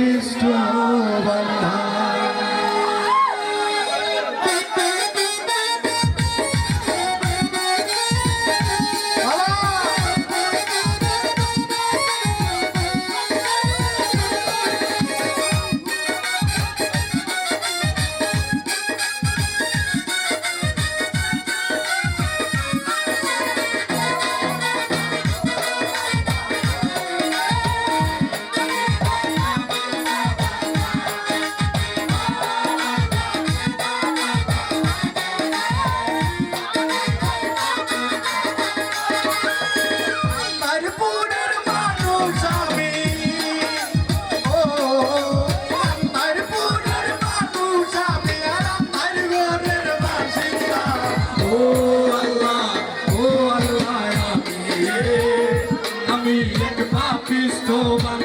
Christus, oh, Mann. Oh, my.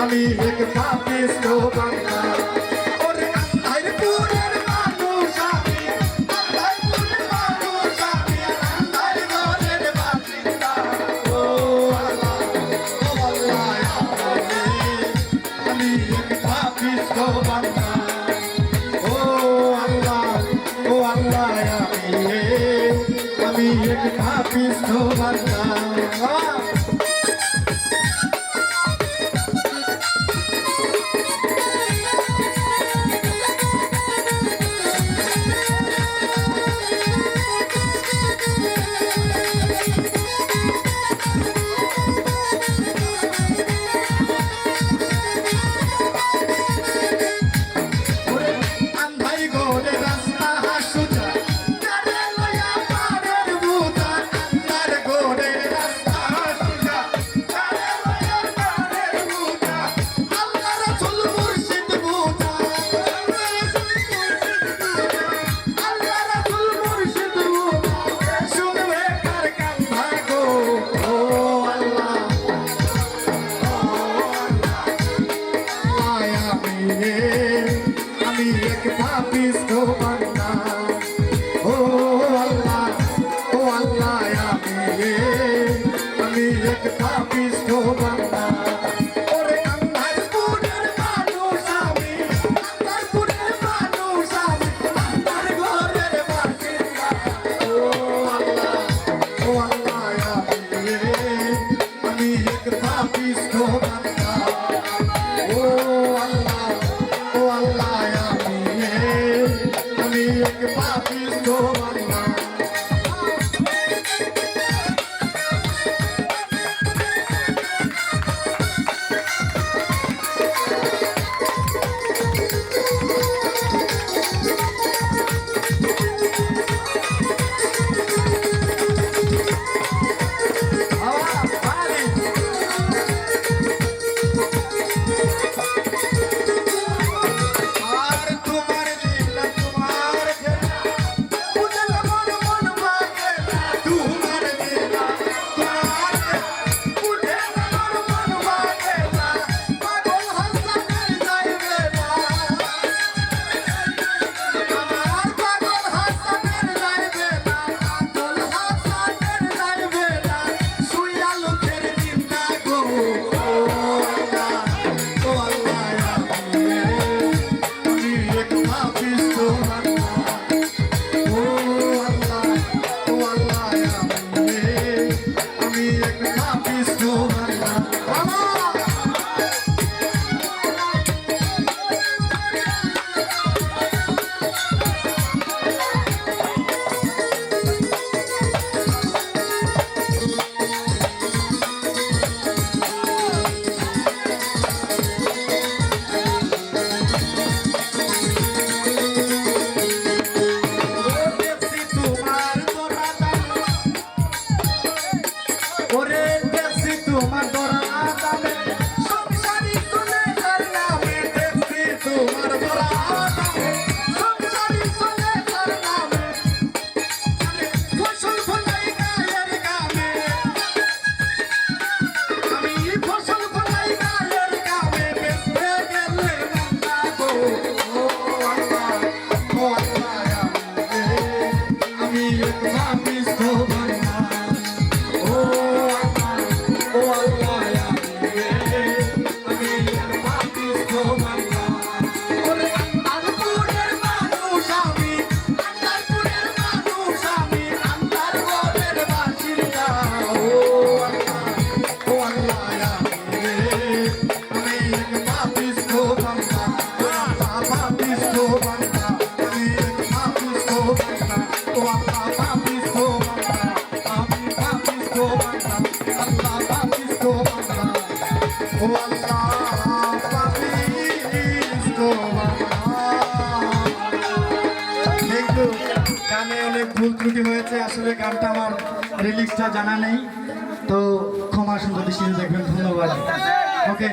আমি এক পাপি স্লোগান আমি এক ভাবিস বান্ধা एक पापी को बन ভুল ত্রুটি হয়েছে, আসলে গানটা আমার রিলিজটা জানা নেই। তো ক্ষমা সুন্দর দেখবেন, ধন্যবাদ। ওকে